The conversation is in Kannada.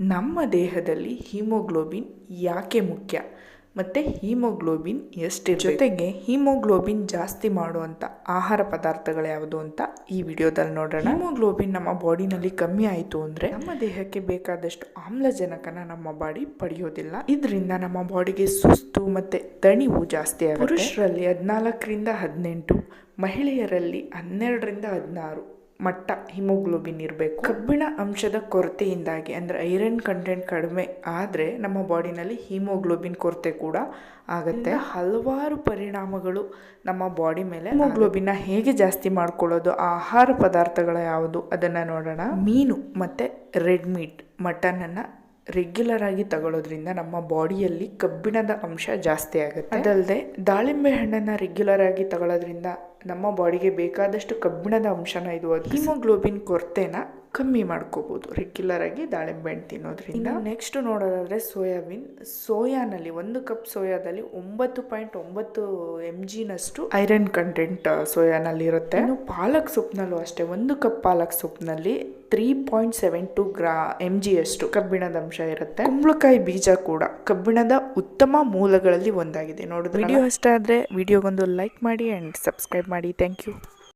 ನಮ್ಮ ದೇಹದಲ್ಲಿ ಹಿಮೋಗ್ಲೋಬಿನ್ ಯಾಕೆ ಮುಖ್ಯ? ಮತ್ತು ಹಿಮೋಗ್ಲೋಬಿನ್ ಎಷ್ಟು ಜೊತೆಗೆ ಹಿಮೋಗ್ಲೋಬಿನ್ ಜಾಸ್ತಿ ಮಾಡುವಂಥ ಆಹಾರ ಪದಾರ್ಥಗಳು ಯಾವುದು ಅಂತ ಈ ವಿಡಿಯೋದಲ್ಲಿ ನೋಡೋಣ. ಹಿಮೋಗ್ಲೋಬಿನ್ ನಮ್ಮ ಬಾಡಿನಲ್ಲಿ ಕಮ್ಮಿ ಆಯಿತು ಅಂದರೆ ನಮ್ಮ ದೇಹಕ್ಕೆ ಬೇಕಾದಷ್ಟು ಆಮ್ಲಜನಕನ ನಮ್ಮ ಬಾಡಿ ಪಡೆಯೋದಿಲ್ಲ. ಇದರಿಂದ ನಮ್ಮ ಬಾಡಿಗೆ ಸುಸ್ತು ಮತ್ತು ದಣಿವು ಜಾಸ್ತಿ ಆಗುತ್ತೆ. ಪುರುಷರಲ್ಲಿ ಹದಿನಾಲ್ಕರಿಂದ ಹದಿನೆಂಟು, ಮಹಿಳೆಯರಲ್ಲಿ ಹನ್ನೆರಡರಿಂದ ಹದಿನಾರು ಮಟ್ಟ ಹಿಮೋಗ್ಲೋಬಿನ್ ಇರಬೇಕು. ಕಬ್ಬಿಣ ಅಂಶದ ಕೊರತೆಯಿಂದಾಗಿ ಅಂದರೆ ಐರನ್ ಕಂಟೆಂಟ್ ಕಡಿಮೆ ಆದರೆ ನಮ್ಮ ಬಾಡಿನಲ್ಲಿ ಹಿಮೋಗ್ಲೋಬಿನ್ ಕೊರತೆ ಕೂಡ ಆಗುತ್ತೆ. ಹಲವಾರು ಪರಿಣಾಮಗಳು ನಮ್ಮ ಬಾಡಿ ಮೇಲೆ ಹಿಮೋಗ್ಲೋಬಿನ್ನ ಹೇಗೆ ಜಾಸ್ತಿ ಮಾಡ್ಕೊಳ್ಳೋದು ಆಹಾರ ಪದಾರ್ಥಗಳ ಯಾವುದು ಅದನ್ನು ನೋಡೋಣ. ಮೀನು ಮತ್ತು ರೆಡ್ ಮೀಟ್ ಮಟನನ್ನು ರೆಗ್ಯುಲರ್ ಆಗಿ ತಗೊಳ್ಳೋದ್ರಿಂದ ನಮ್ಮ ಬಾಡಿಯಲ್ಲಿ ಕಬ್ಬಿಣದ ಅಂಶ ಜಾಸ್ತಿ ಆಗುತ್ತೆ. ಅದಲ್ಲದೆ ದಾಳಿಂಬೆ ಹಣ್ಣನ್ನು ರೆಗ್ಯುಲರ್ ಆಗಿ ತಗೊಳ್ಳೋದ್ರಿಂದ ನಮ್ಮ ಬಾಡಿಗೆ ಬೇಕಾದಷ್ಟು ಕಬ್ಬಿಣದ ಅಂಶನ ಇದು ಹಿಮೋಗ್ಲೋಬಿನ್ ಕೊರತೆನ ಕಮ್ಮಿ ಮಾಡ್ಕೋಬಹುದು ರೆಗ್ಯುಲರ್ ಆಗಿ ದಾಳಿಂಬೆ ಹಣ್ಣು ತಿನ್ನೋದ್ರಿಂದ. ನೆಕ್ಸ್ಟ್ ನೋಡೋದಾದ್ರೆ ಸೋಯಾಬೀನ್. ಸೋಯಾನಲ್ಲಿ ಒಂದು ಕಪ್ ಸೋಯಾದಲ್ಲಿ ಒಂಬತ್ತು ಪಾಯಿಂಟ್ ಒಂಬತ್ತು ಎಂ ಜಿನಷ್ಟು ಐರನ್ ಕಂಟೆಂಟ್ ಸೋಯಾನಲ್ಲಿ ಇರುತ್ತೆ. ಇನ್ನು ಪಾಲಕ್ ಸೊಪ್ಪಿನಲ್ಲೂ ಅಷ್ಟೇ ಒಂದು ಕಪ್ ಪಾಲಕ್ ಸೊಪ್ಪಿನಲ್ಲಿ ತ್ರೀ ಪಾಯಿಂಟ್ ಸೆವೆನ್ ಟು ಗ್ರಾ ಎಂ ಜಿ ಅಷ್ಟು ಕಬ್ಬಿಣದ ಅಂಶ ಇರುತ್ತೆ. ಕುಂಬಳಕಾಯಿ ಬೀಜ ಕೂಡ ಕಬ್ಬಿಣದ ಉತ್ತಮ ಮೂಲಗಳಲ್ಲಿ ಒಂದಾಗಿದೆ. ನೋಡಿದ್ರೆ ವಿಡಿಯೋ ಇಷ್ಟ ಆದರೆ ವಿಡಿಯೋಗೊಂದು ಲೈಕ್ ಮಾಡಿ ಆ್ಯಂಡ್ ಸಬ್ಸ್ಕ್ರೈಬ್ ಮಾಡಿ. Thank you